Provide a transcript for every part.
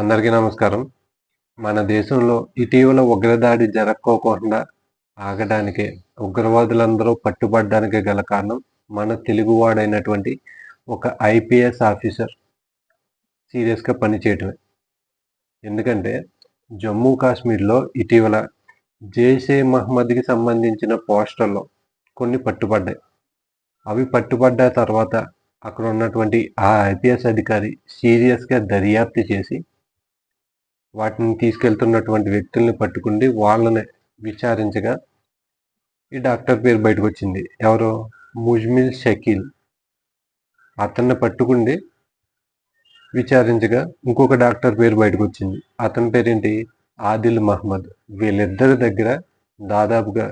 అందరికీ నమస్కారం. మన దేశంలో ఇటీవల ఉగ్రదాడి జరక్కోకుండా ఆగడానికే ఉగ్రవాదులందరూ పట్టుబడడానికి గల కారణం మన తెలుగువాడైనటువంటి ఒక ఐపీఎస్ ఆఫీసర్ సీరియస్గా పనిచేయటమే. ఎందుకంటే జమ్మూ కాశ్మీర్లో ఇటీవల జైషే మహమ్మద్కి సంబంధించిన పోస్టర్లు కొన్ని పట్టుబడ్డాయి. అవి పట్టుబడ్డ తర్వాత అక్కడ ఉన్నటువంటి ఆ ఐపీఎస్ అధికారి సీరియస్గా దర్యాప్తు చేసి వాటిని తీసుకెళ్తున్నటువంటి వ్యక్తుల్ని పట్టుకుండి వాళ్ళని విచారించగా ఈ డాక్టర్ పేరు బయటకు వచ్చింది ఎవరు? ముజ్మిల్ షకీల్. అతన్ని పట్టుకుండి విచారించగా ఇంకొక డాక్టర్ పేరు బయటకు వచ్చింది అతని పేరేంటి? ఆదిల్ మహమ్మద్ వీళ్ళిద్దరి దగ్గర దాదాపుగా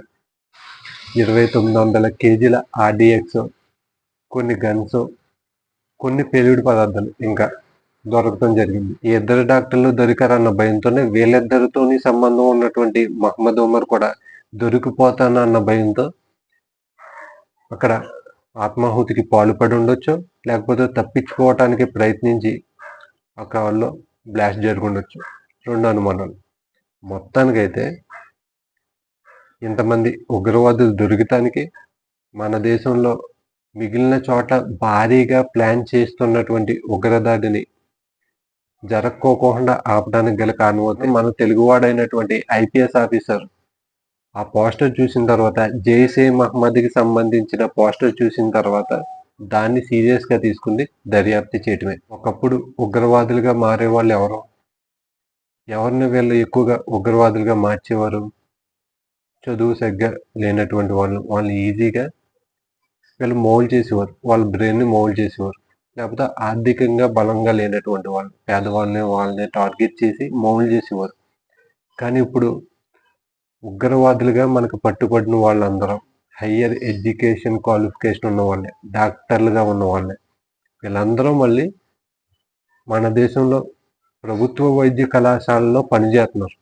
ఇరవై తొమ్మిది వందల కేజీల ఆర్డిఎక్స్ కొన్ని గన్స్ కొన్ని పేలుడు పదార్థాలు ఇంకా దొరకడం జరిగింది. ఈ ఇద్దరు డాక్టర్లు దొరికారన్న భయంతోనే వీళ్ళిద్దరితోని సంబంధం ఉన్నటువంటి మహమ్మద్ ఉమర్ కూడా దొరికిపోతానన్న భయంతో అక్కడ ఆత్మాహుతికి పాల్పడి ఉండొచ్చు లేకపోతే తప్పించుకోవటానికి ప్రయత్నించి అక్కడ వాళ్ళు బ్లాస్ట్ జరుగుండొచ్చు. రెండు అనుమానాలు. మొత్తానికైతే ఇంతమంది ఉగ్రవాదులు దొరికటానికి మన దేశంలో మిగిలిన చోట భారీగా ప్లాన్ చేస్తున్నటువంటి ఉగ్రదాడిని జరక్కోకుండా ఆపడానికి గల కారణం అయితే మన తెలుగువాడైనటువంటి ఐపీఎస్ ఆఫీసర్. ఆ పోస్టర్ చూసిన తర్వాత జైసే మహమ్మద్కి సంబంధించిన పోస్టర్ చూసిన తర్వాత దాన్ని సీరియస్గా తీసుకుంది దర్యాప్తు చేయటమే. ఒకప్పుడు ఉగ్రవాదులుగా మారే వాళ్ళు ఎవరు? ఎవరిని వీళ్ళు ఎక్కువగా ఉగ్రవాదులుగా మార్చేవారు? చదువు సరిగ్గా లేనటువంటి వాళ్ళు వాళ్ళు ఈజీగా వీళ్ళు మౌల్డ్ చేసేవారు. వాళ్ళ బ్రెయిన్ని మౌల్డ్ చేసేవారు. లేకపోతే ఆర్థికంగా బలంగా లేనటువంటి వాళ్ళు పేదవాళ్ళని వాళ్ళని టార్గెట్ చేసి మౌలు చేసేవారు. కానీ ఇప్పుడు ఉగ్రవాదులుగా మనకు పట్టుబడిన వాళ్ళందరం హయ్యర్ ఎడ్యుకేషన్ క్వాలిఫికేషన్ ఉన్న వాళ్ళే డాక్టర్లుగా ఉన్న వాళ్ళే వీళ్ళందరూ మళ్ళీ మన దేశంలో ప్రభుత్వ వైద్య కళాశాలలో పనిచేస్తున్నారు.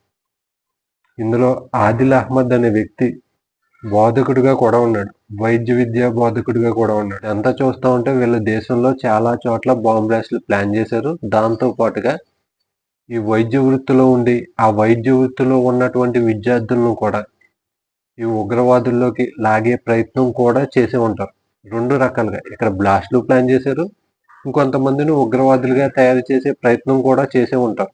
ఇందులో ఆదిల్ అహ్మద్ అనే వ్యక్తి బోధకుడిగా కూడా ఉన్నాడు. వైద్య విద్యా బోధకుడిగా కూడా ఉన్నాడు. అంతా చూస్తూ ఉంటే వీళ్ళ దేశంలో చాలా చోట్ల బాంబ్ బ్లాస్ట్లు ప్లాన్ చేశారు. దాంతో పాటుగా ఈ వైద్య వృత్తిలో ఉండి ఆ వైద్య వృత్తిలో ఉన్నటువంటి విద్యార్థులను కూడా ఈ ఉగ్రవాదుల్లోకి లాగే ప్రయత్నం కూడా చేసి ఉంటారు. రెండు రకాలుగా. ఇక్కడ బ్లాస్ట్లు ప్లాన్ చేశారు. ఇంకొంతమందిని ఉగ్రవాదులుగా తయారు చేసే ప్రయత్నం కూడా చేసే ఉంటారు.